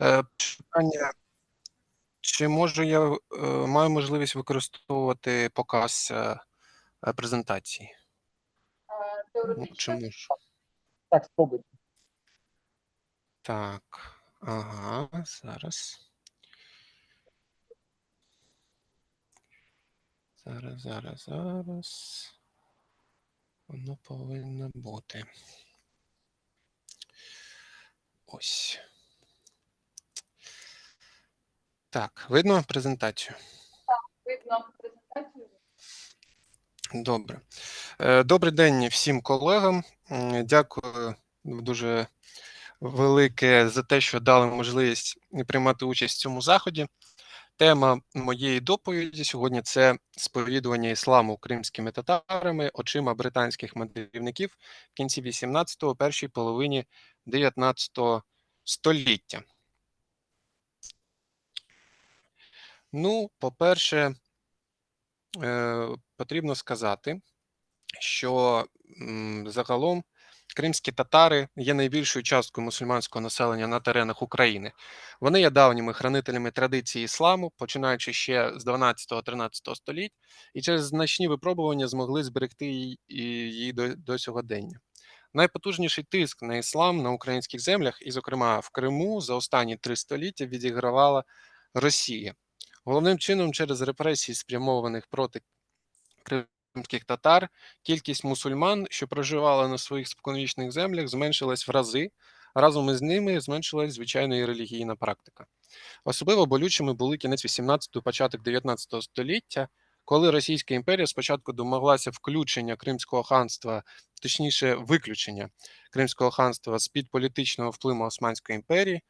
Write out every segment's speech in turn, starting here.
Е, питання, чи можу я е, маю можливість використовувати показ е, презентації? Ну, чи можу? Так, спробуйте. Так, ага, зараз. Зараз, зараз, зараз. Воно повинно бути. Ось. Так, видно презентацію? Так, Видно презентацію. Добре. Е, Добрий день всім колегам. Дякую дуже велике за те, що дали можливість приймати участь в цьому заході. Тема моєї доповіді сьогодні це сповідування ісламу кримськими татарами очима британських мандрівників в кінці 18-го, першій половині 19 століття. Ну, по-перше, е, потрібно сказати, що загалом кримські татари є найбільшою часткою мусульманського населення на теренах України. Вони є давніми хранителями традиції ісламу, починаючи ще з 12-13 століть, і через значні випробування змогли зберегти її- до, до сьогодення. Найпотужніший тиск на іслам на українських землях, і, зокрема, в Криму, за останні три століття відігравала Росія. Головним чином через репресії, спрямованих проти кримських татар, кількість мусульман, що проживали на своїх споконвічних землях, зменшилась в рази. Разом із ними зменшилась звичайна і релігійна практика. Особливо болючими були кінець 18-го, початок 19 століття, коли Російська імперія спочатку домоглася включення Кримського ханства, точніше, виключення Кримського ханства з-під політичного впливу Османської імперії,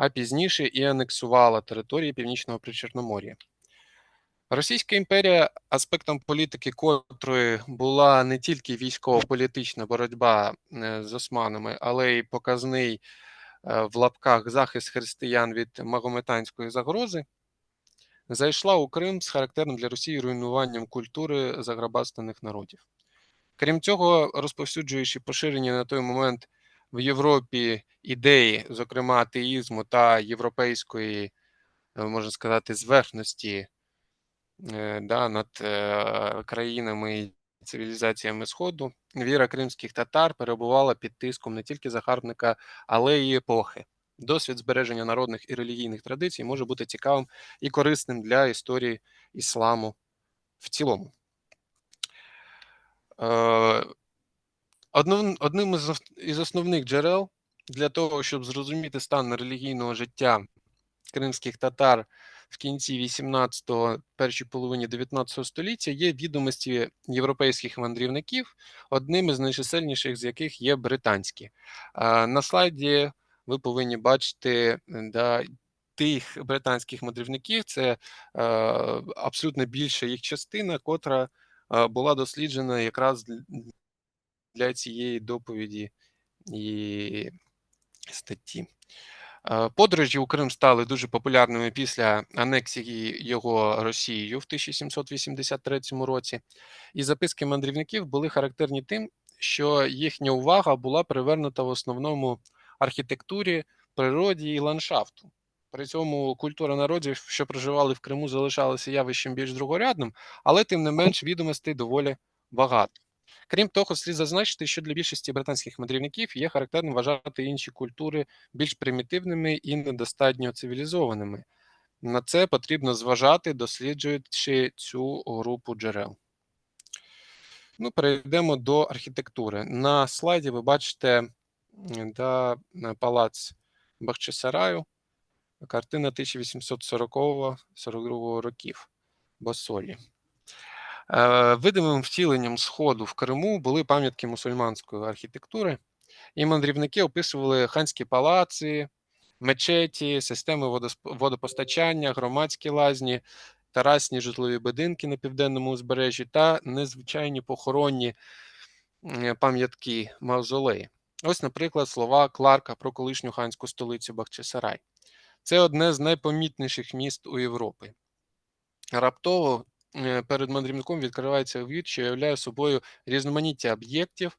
а пізніше і анексувала території Північного Причорномор'я. Російська імперія, аспектом політики котрої була не тільки військово-політична боротьба е, з османами, але й показний е, в лапках захист християн від магометанської загрози, зайшла у Крим з характерним для Росії руйнуванням культури заграбастаних народів. Крім цього, розповсюджуючи поширені на той момент в Європі ідеї, зокрема атеїзму та європейської, е, можна сказати, зверхності е, да, над е, країнами і цивілізаціями Сходу, віра кримських татар перебувала під тиском не тільки загарбника, але й епохи. Досвід збереження народних і релігійних традицій може бути цікавим і корисним для історії ісламу в цілому. Одним, із, основних джерел для того, щоб зрозуміти стан релігійного життя кримських татар в кінці 18-го, першій половині 19 століття є відомості європейських мандрівників, одним із найчисельніших з яких є британські. На слайді ви повинні бачити да, тих британських мандрівників, це абсолютно більша їх частина, котра була досліджена якраз для- цієї доповіді і статті. Е, Подорожі у Крим стали дуже популярними після анексії його Росією в 1783 році, і записки мандрівників були характерні тим, що їхня увага була привернута в основному архітектурі, природі і ландшафту. При цьому культура народів, що проживали в Криму, залишалася явищем більш другорядним, але тим не менш відомостей доволі багато. Крім того, слід зазначити, що для більшості британських мандрівників є характерним вважати інші культури більш примітивними і недостатньо цивілізованими. На це потрібно зважати, досліджуючи цю групу джерел. Ну, перейдемо до архітектури. На слайді ви бачите да, палац Бахчисараю, картина 1840-42 років Босолі. Е, Видимим втіленням сходу в Криму були пам'ятки мусульманської архітектури, і мандрівники описували ханські палаци, мечеті, системи водопостачання, громадські лазні, терасні житлові будинки на південному узбережжі та незвичайні похоронні пам'ятки мавзолеї. Ось, наприклад, слова Кларка про колишню ханську столицю Бахчисарай. Це одне з найпомітніших міст у Європі. Раптово перед мандрівником відкривається вид, що являє собою різноманіття об'єктів,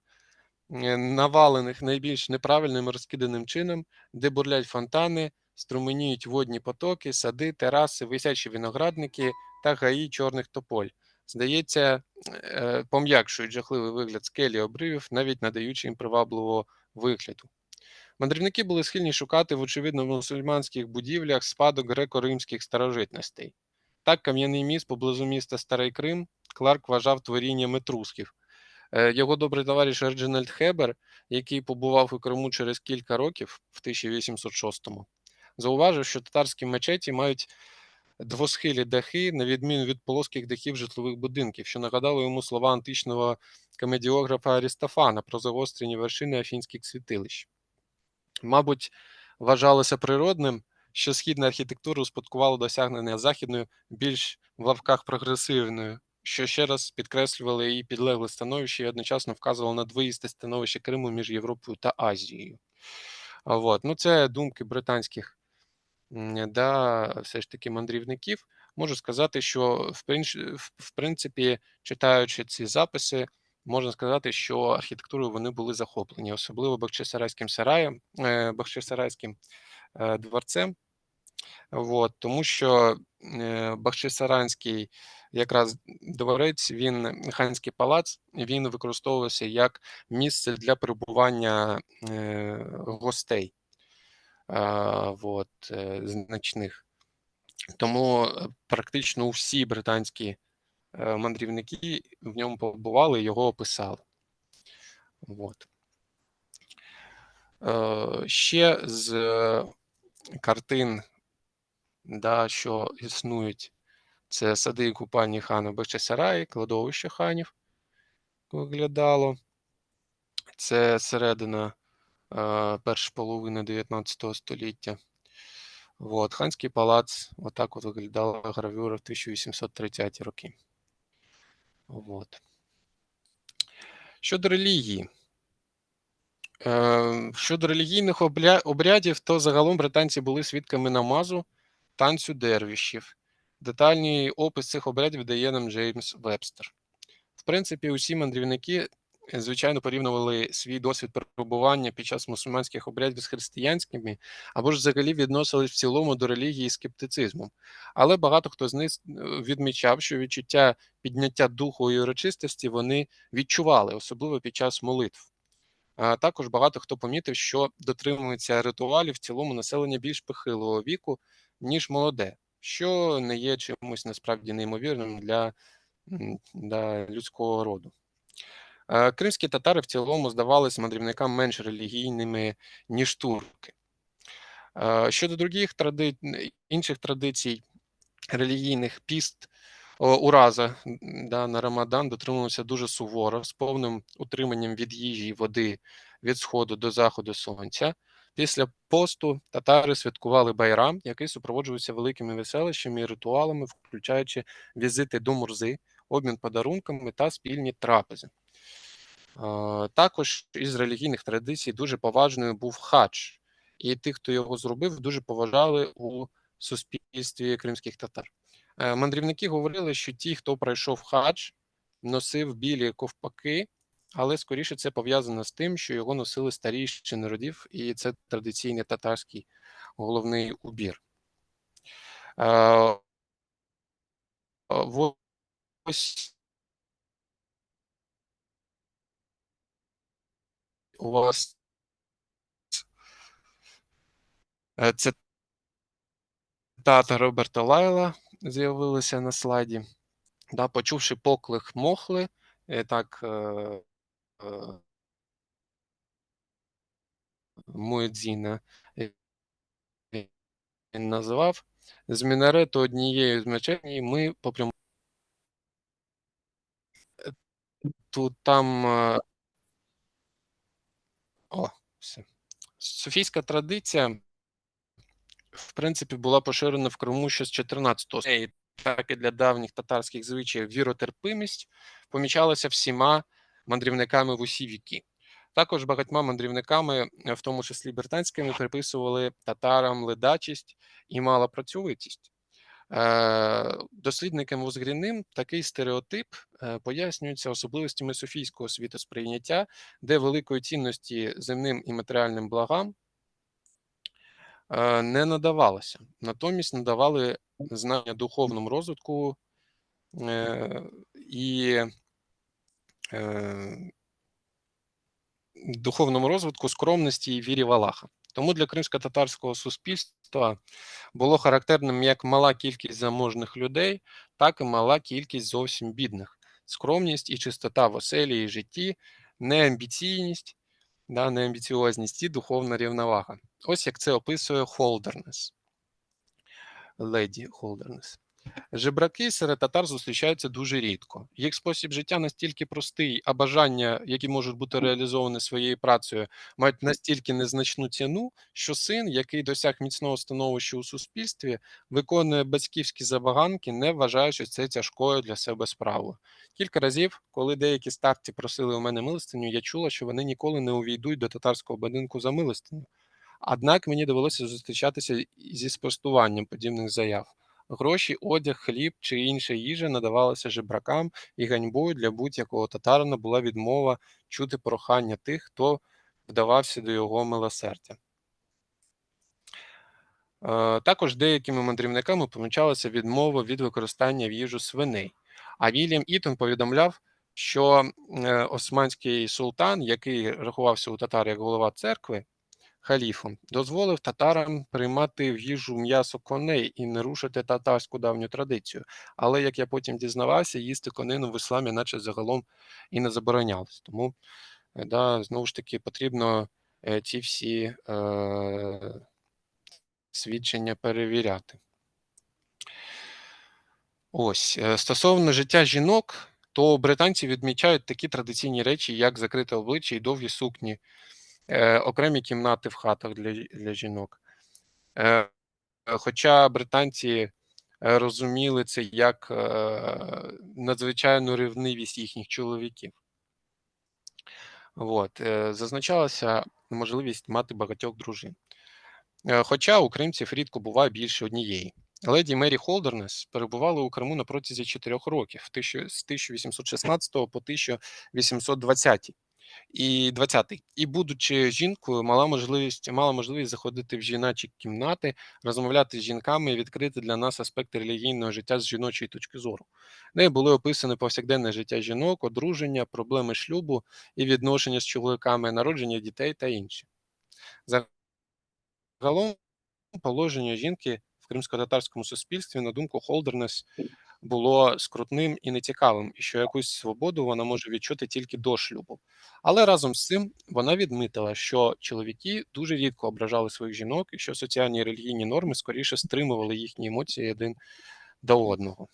е, навалених найбільш неправильним розкиданим чином, де бурлять фонтани, струменіють водні потоки, сади, тераси, висячі виноградники та гаї чорних тополь. Здається, е, пом'якшують жахливий вигляд скелі обривів, навіть надаючи їм привабливого вигляду. Мандрівники були схильні шукати в очевидно мусульманських будівлях спадок греко-римських старожитностей. Так, кам'яний міст поблизу міста Старий Крим Кларк вважав творінням етрусків. Е, Його добрий товариш Реджинальд Хебер, який побував у Криму через кілька років в 1806-му, зауважив, що татарські мечеті мають двосхилі дахи, на відміну від плоских дахів житлових будинків, що нагадало йому слова античного комедіографа Арістофана про загострені вершини афінських святилищ. Мабуть, вважалося природним, що східна архітектура успадкувала досягнення західною більш в лавках прогресивною, що ще раз підкреслювало її підлегле становище і одночасно вказувало на двоїсте становище Криму між Європою та Азією. А Вот. Ну, це думки британських да, все ж таки мандрівників. Можу сказати, що в, принципі, читаючи ці записи, можна сказати, що архітектурою вони були захоплені, особливо Бахчисарайським сараєм, е, Бахчисарайським дворцем. Вот, тому що е, Бахчисаранський якраз дворець, він ханський палац, він використовувався як місце для перебування е, гостей е, значних. Тому е, практично всі британські е, мандрівники в ньому побували і його описали. Вот. Е, Ще з е, картин, да, що існують, це сади і купальні хана Бахчисараї, кладовище ханів виглядало. Це середина е, перша половина 19 століття. Вот. Ханський палац, отак от виглядала гравюра в 1830 роки. Вот. Щодо релігії. Е, Щодо релігійних обрядів, то загалом британці були свідками намазу, танцю дервішів. Детальний опис цих обрядів дає нам Джеймс Вебстер. В принципі, усі мандрівники, е, звичайно, порівнювали свій досвід перебування під час мусульманських обрядів з християнськими, або ж взагалі відносились в цілому до релігії скептицизмом. Але багато хто з них е, відмічав, що відчуття підняття духу і урочистості вони відчували, особливо під час молитв. Також багато хто помітив, що дотримується ритуалів в цілому населення більш похилого віку, ніж молоде, що не є чимось насправді неймовірним для, для людського роду. Кримські татари в цілому здавались мандрівникам менш релігійними, ніж турки. Щодо других тради... інших традицій релігійних піст, ураза да, на Рамадан дотримувався дуже суворо, з повним утриманням від їжі і води від сходу до заходу сонця. Після посту татари святкували байрам, який супроводжувався великими веселищами і ритуалами, включаючи візити до Мурзи, обмін подарунками та спільні трапези. Е, Також із релігійних традицій дуже поважною був хадж, і тих, хто його зробив, дуже поважали у суспільстві кримських татар. Е, Мандрівники говорили, що ті, хто пройшов хадж, носив білі ковпаки, але скоріше це пов'язано з тим, що його носили старіші народів, і це традиційний татарський головний убір. Е, Ось у вас е, цитата Роберта Лайла з'явилася на слайді. Да, почувши поклик мохли, е, так е, е, Муедзіна е, він називав, з мінарету однією з мечетні ми попрям... Тут там е, О, все. Софійська традиція, в принципі, була поширена в Криму ще з 14 століття. І Так і для давніх татарських звичаїв віротерпимість помічалася всіма мандрівниками в усі віки. Також багатьма мандрівниками, е, в тому числі британськими, приписували татарам ледачість і малопрацьовитість. Е, дослідникам Возгрінним такий стереотип е, пояснюється особливостями софійського світосприйняття, де великої цінності земним і матеріальним благам не надавалося. Натомість надавали знання духовному розвитку е, і е, духовному розвитку скромності і вірі в Аллаха. Тому для кримсько-татарського суспільства було характерним як мала кількість заможних людей, так і мала кількість зовсім бідних. Скромність і чистота в оселі і житті, неамбіційність, да, неамбіціозність і духовна рівновага. Ось як це описує Холдернес. Леді Холдернес. Жебраки серед татар зустрічаються дуже рідко. Їх спосіб життя настільки простий, а бажання, які можуть бути реалізовані своєю працею, мають настільки незначну ціну, що син, який досяг міцного становища у суспільстві, виконує батьківські забаганки, не вважаючи це тяжкою для себе справою. Кілька разів, коли деякі старці просили у мене милостиню, я чула, що вони ніколи не увійдуть до татарського будинку за милостиню. Однак мені довелося зустрічатися зі спростуванням подібних заяв. Гроші, одяг, хліб чи інша їжа надавалися жебракам, і ганьбою для будь-якого татарина була відмова чути прохання тих, хто вдавався до його милосердя. Е, Також деякими мандрівниками помічалася відмова від використання в їжу свиней. А Вільям Ітон повідомляв, що е, османський султан, який рахувався у татар як голова церкви, халіфом, дозволив татарам приймати в їжу м'ясо коней і не рушити татарську давню традицію. Але як я потім дізнавався, їсти конину в ісламі, наче загалом і не заборонялось. Тому е, да, знову ж таки потрібно е, ці всі е, свідчення перевіряти. Ось е, стосовно життя жінок, то британці відмічають такі традиційні речі, як закрите обличчя і довгі сукні, е, окремі кімнати в хатах для, для жінок. Е, Хоча британці е, розуміли це як надзвичайну ревнивість їхніх чоловіків. От, зазначалася можливість мати багатьох дружин. Е, Хоча у кримців рідко буває більше однієї. Леді Мері Холдернес перебувала у Криму на протязі чотирьох років, з 1816 по 1820 і 20 І будучи жінкою, мала можливість мала можливість заходити в жіночі кімнати, розмовляти з жінками і відкрити для нас аспекти релігійного життя з жіночої точки зору. Нею були описані повсякденне життя жінок, одруження, проблеми шлюбу і відношення з чоловіками, народження дітей та інші. Загалом положення жінки в кримсько-татарському суспільстві, на думку Холдернес, було скрутним і нецікавим, і що якусь свободу вона може відчути тільки до шлюбу. Але разом з цим вона відмітила, що чоловіки дуже рідко ображали своїх жінок, і що соціальні і релігійні норми скоріше стримували їхні емоції один до одного.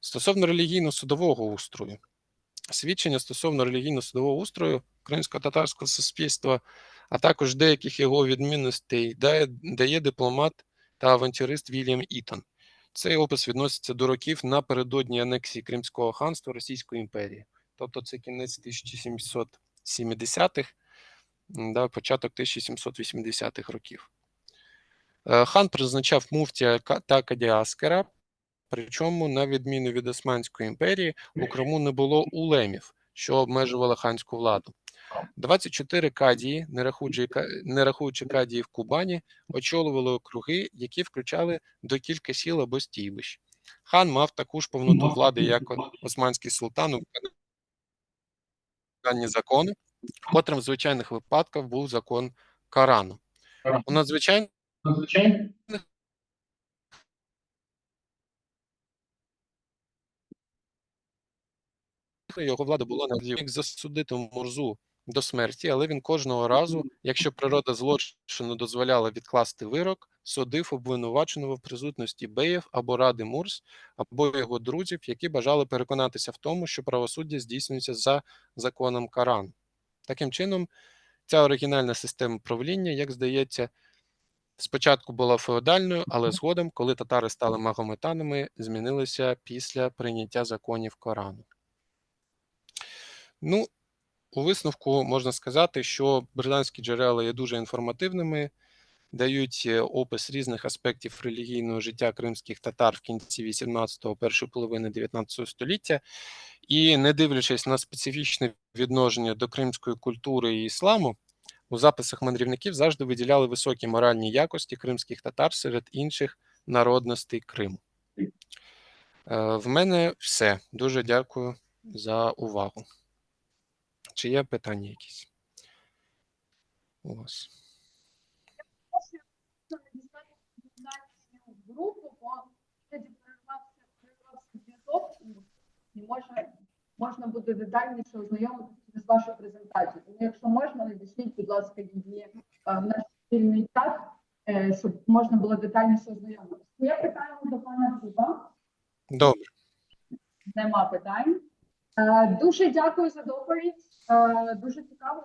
Стосовно релігійно-судового устрою, свідчення стосовно релігійно-судового устрою кримсько-татарського суспільства, а також деяких його відмінностей дає, дає дипломат та авантюрист Вільям Ітон. Цей опис відноситься до років напередодні анексії Кримського ханства Російської імперії. Тобто це кінець 1770-х, да, початок 1780-х років. Е, Хан призначав муфтія та Кадіаскера, причому, на відміну від Османської імперії, у Криму не було улемів, що обмежували ханську владу. 24 кадії, не рахуючи, кадії в Кубані, очолювали округи, які включали до кілька сіл або стійбищ. Хан мав таку ж повноту влади, як османський султан у виконанні закону, котрим в звичайних випадках був закон Корану. У надзвичайних його влада була на міг засудити Мурзу до смерті, але він кожного разу, якщо природа злочину дозволяла відкласти вирок, судив обвинуваченого в присутності беїв або ради Мурз, або його друзів, які бажали переконатися в тому, що правосуддя здійснюється за законом Корану. Таким чином, ця оригінальна система правління, як здається, спочатку була феодальною, але згодом, коли татари стали магометанами, змінилася після прийняття законів Корану. Ну, у висновку можна сказати, що британські джерела є дуже інформативними, дають е, опис різних аспектів релігійного життя кримських татар в кінці 18-го, першої половини 19 століття. І не дивлячись на специфічне відношення до кримської культури і ісламу, у записах мандрівників завжди виділяли високі моральні якості кримських татар серед інших народностей Криму. Е, В мене все. Дуже дякую за увагу. Чи є питання якісь? У вас? Групу, бо тоді перервався зв'язок і, може, можна буде детальніше ознайомитися з вашою презентацією. Тому якщо можна, надішліть, будь ласка, її е, в наш спільний чат, е, щоб можна було детальніше ознайомитися. Є питання до пана Куба? Добре. Нема питань. Е, Дуже дякую за доповідь. Е, Дуже цікаво.